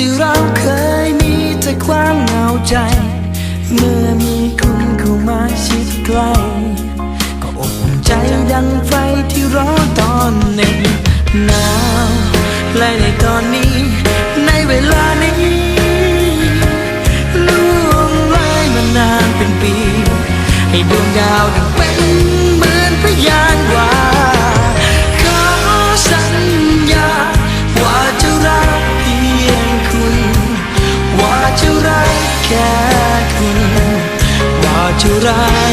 ที่เราเคยมีแต่ความเหงาใจ เมื่อมีคุณเข้ามาชิดใกล้ก็อบอุ่นใจดังไฟที่ร้อนตอนหน็บหนาวและในตอนนี้ ในเวลานี้ล่วงเลยมานานเป็นปี ให้ดวงดาวดังเป ว่